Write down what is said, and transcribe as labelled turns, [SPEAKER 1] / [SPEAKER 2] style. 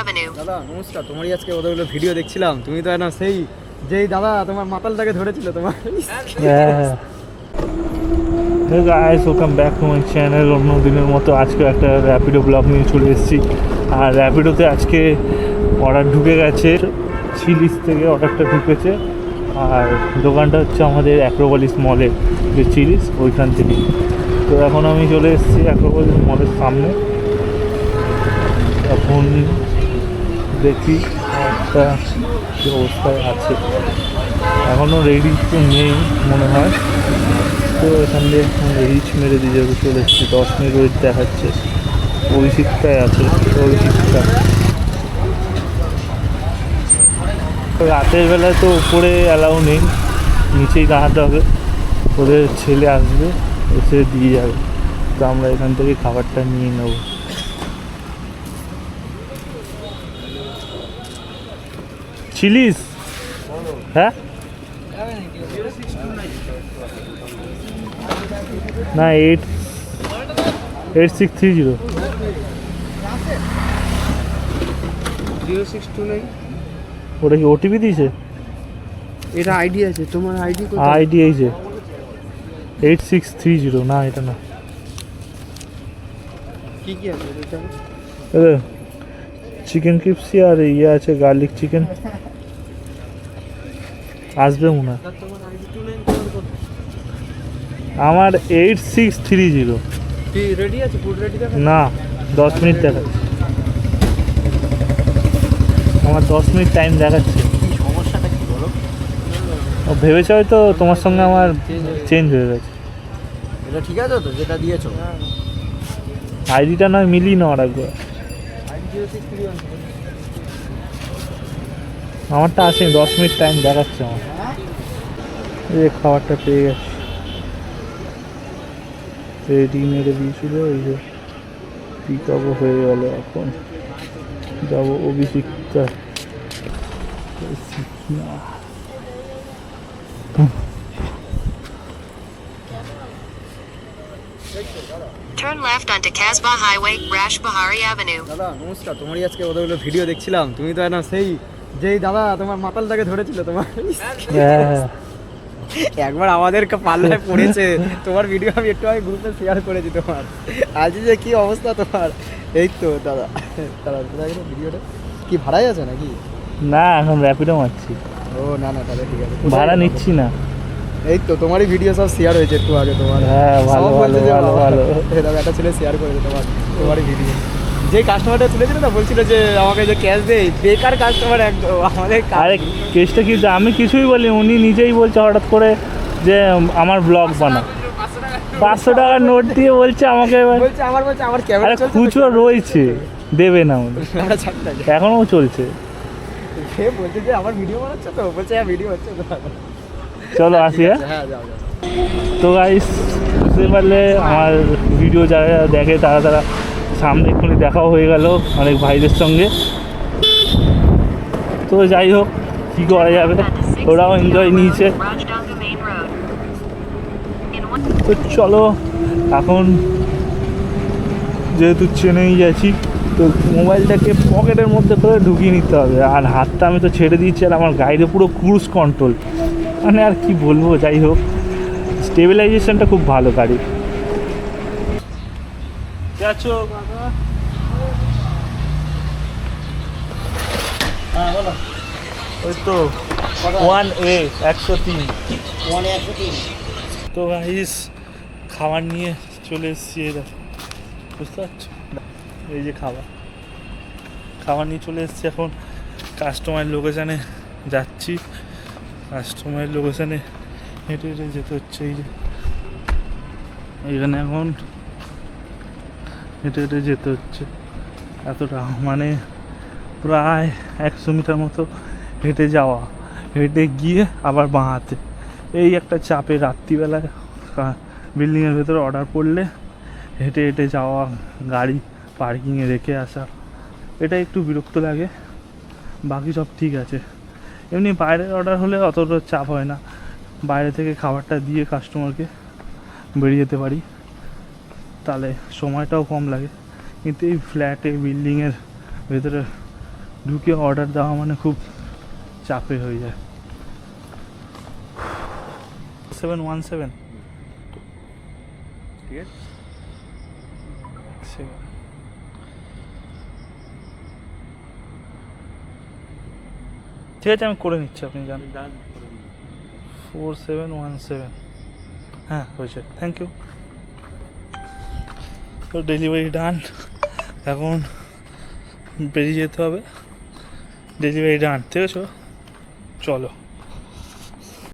[SPEAKER 1] Avenue.
[SPEAKER 2] দাদা নমস্কার। তোমারই আজকে কতগুলো ভিডিও দেখছিলাম। তুমি তো না সেই যেই দাদা তোমার মাতালটাকে ধরেছিল তোমার।
[SPEAKER 3] হ্যাঁ guys, welcome back to my channel. অন্য দিনের মতো আজকে একটা র্যাপিডো ব্লগ নিয়ে চলে এসেছি। আর র্যাপিডোতে আজকে অর্ডার ঢুকে গেছে। চিলিস থেকে অর্ডারটা ঢুকেছে। আর দোকানটা হচ্ছে আমাদের অ্যাক্রোপলিস মলের যে চিলিস ওইখান থেকে। তো এখন আমি চলে এসেছি অ্যাক্রোপলিস মলের সামনে। এখন দেখি একটা কী অবস্থায় আছে। এখনও রেডি তো নেই মনে হয়। তো এখান দিয়ে রিচ মেরে দিয়ে যাবে, চলে এসেছি। দশ মিনিট দেখাচ্ছে। অভিষিক্তায় আছে অভিষিক্তা রাতের বেলায় তো উপরে অ্যালাউ নেই, নিচেই দাঁড়াতে হবে। ওদের ছেলে আসবে, এসে দিয়ে যাবে। তো আমরা এখান থেকে খাবারটা নিয়ে নেব। চিলিস? হ্যাঁ? না eight eight six three zero ওটা কি ওটিপি দিয়েছে?
[SPEAKER 2] এটা আইডি আছে। তোমার আইডি
[SPEAKER 3] আইডি এই যে। এইট সিক্স থ্রি জিরো না এটা না।
[SPEAKER 2] কি কি আছে?
[SPEAKER 3] চিকেন ক্রিপসি আর ইয়ে আছে গার্লিক চিকেন আসবে মনে হয়। আমার এইট সিক্স থ্রি জিরো না দশ মিনিট দেখাচ্ছে। আমার দশ মিনিট টাইম দেখাচ্ছে। ও ভেবেছে হয়তো তোমার সঙ্গে আমার চেঞ্জ হয়ে গেছে।
[SPEAKER 2] এটা ঠিক আছে তো? যেটা দিয়েছ।
[SPEAKER 3] আইডিটা নয় মিলিয়ে নেওয়ার একবার
[SPEAKER 2] ID zero six three one
[SPEAKER 3] আমারটা আসে দশ মিনিট টাইম দেখাচ্ছে আমার। এই খাবারটা পেয়ে গেছি। রেডি মেরে দিয়েছিল এই যে পিক আপও হয়ে গেল এখন। যাব Abhishikta
[SPEAKER 1] Turn left onto Casbah Highway, Rashbahari Avenue.
[SPEAKER 2] দাদা নমস্কার। তোমারই আজকে কতগুলো ভিডিও দেখছিলাম? তুমি তো না সেই যেই দাদা তোমার মাতালটাকে ধরেছিল তোমার।
[SPEAKER 3] হ্যাঁ।
[SPEAKER 2] একবার আমাদের পাল্লায় পড়েছে। তোমার ভিডিও আমি একটু আগে গ্রুপে শেয়ার করেছি তোমার। আজ যে কি অবস্থা তোমার? এই তো দাদা দাদা ভিডিওটা কি ভাড়াই আছে নাকি?
[SPEAKER 3] না এখন র্যাপিডো মারছি।
[SPEAKER 2] ও না না তাহলে ঠিক আছে।
[SPEAKER 3] ভাড়া নিচ্ছি না।
[SPEAKER 2] এই তো তোমারই ভিডিও সব শেয়ার হয়েছে একটু আগে তোমার।
[SPEAKER 3] হ্যাঁ, ভালো, ভালো, ভালো,
[SPEAKER 2] দাদা একটা ছেলে শেয়ার করেছে তোমার তোমারই ভিডিও যে কাস্টমারটা তুলেছিল না বলছিল যে আমাকে যে ক্যাশ দেয় বেকার কাস্টমার একদম আমাদের
[SPEAKER 3] আরে কেসটা কি আমি কিছুই বলি উনি নিজেই বলছে হঠাৎ করে যে আমার ব্লগ বানা পাঁচশো টাকার নোট দিয়ে বলছে আমাকে এবার-
[SPEAKER 2] বলছে আমার বলছে আমার ক্যামেরা
[SPEAKER 3] খুচরো রয়েছে দেবে না উনি। এখনও চলছে।
[SPEAKER 2] সে বলছে যে আমার ভিডিও বানাচ্ছে তো? বলছে হ্যাঁ ভিডিও হচ্ছে তো।
[SPEAKER 3] চলো আসি হ্যাঁ?
[SPEAKER 2] হ্যাঁ
[SPEAKER 3] তো গাইস বুঝতে পারলে আমার ভিডিও যারা দেখে তারা তারা সামনে এক্ষুনি দেখাও হয়ে গেল অনেক ভাইদের সঙ্গে। তো যাই হোক, কী করা যাবে? ওরাও এনজয় নিয়েছে। তো চলো, এখন যেহেতু চেনেই যাচ্ছি, তো মোবাইলটাকে পকেটের মধ্যে করে ঢুকিয়ে নিতে হবে। আর হাতটা আমি তো ছেড়ে দিচ্ছি, আর আমার গাড়িতে পুরো ক্রুজ কন্ট্রোল মানে আর কি বলব, যাই হোক। স্টেবিলাইজেশনটা খুব ভালো যাচ্ছো? হ্যাঁ বলো। ওই তো ওয়ান এ একশো তিন। তো গাইস খাবার নিয়ে চলে এসেছি এই দেখো। বুঝতে পারছ? এই যে খাবার। খাবার নিয়ে চলে এসেছি এখন। কাস্টমার লোকেশানে যাচ্ছি। কাস্টমারের লোকেশানে হেঁটে হেঁটে যেতে হচ্ছে এই যে। এখানে এখন হেঁটে হেঁটে যেতে হচ্ছে। এতটা মানে প্রায় একশো মিটার মতো হেঁটে যাওয়া। হেঁটে গিয়ে আবার বাঁ হাতে এই একটা চাপে রাত্রিবেলায় বিল্ডিংয়ের ভেতরে অর্ডার করলে হেঁটে হেঁটে যাওয়া, গাড়ি পার্কিংয়ে রেখে আসা, এটা একটু বিরক্ত লাগে। বাকি সব ঠিক আছে। এমনি বাইরের অর্ডার হলে অতটা চাপ হয় না। বাইরে থেকে খাবারটা দিয়ে কাস্টমারকে বেরিয়ে যেতে পারি। তাহলে সময়টাও কম লাগে। কিন্তু এই ফ্ল্যাটে বিল্ডিংয়ের ভেতরে ঢুকে অর্ডার দেওয়া মানে খুব চাপে হয়ে যায়। সেভেন ওয়ান সেভেন
[SPEAKER 2] ঠিক আছে।
[SPEAKER 3] ঠিক আছে আমি করে নিচ্ছি আপনি জান ফোর সেভেন ওয়ান সেভেন হ্যাঁ হয়েছে। থ্যাংক ইউ তো ডেলিভারি ডান এখন বেরিয়ে যেতে হবে। ডেলিভারি ডান ঠিক আছে? চলো।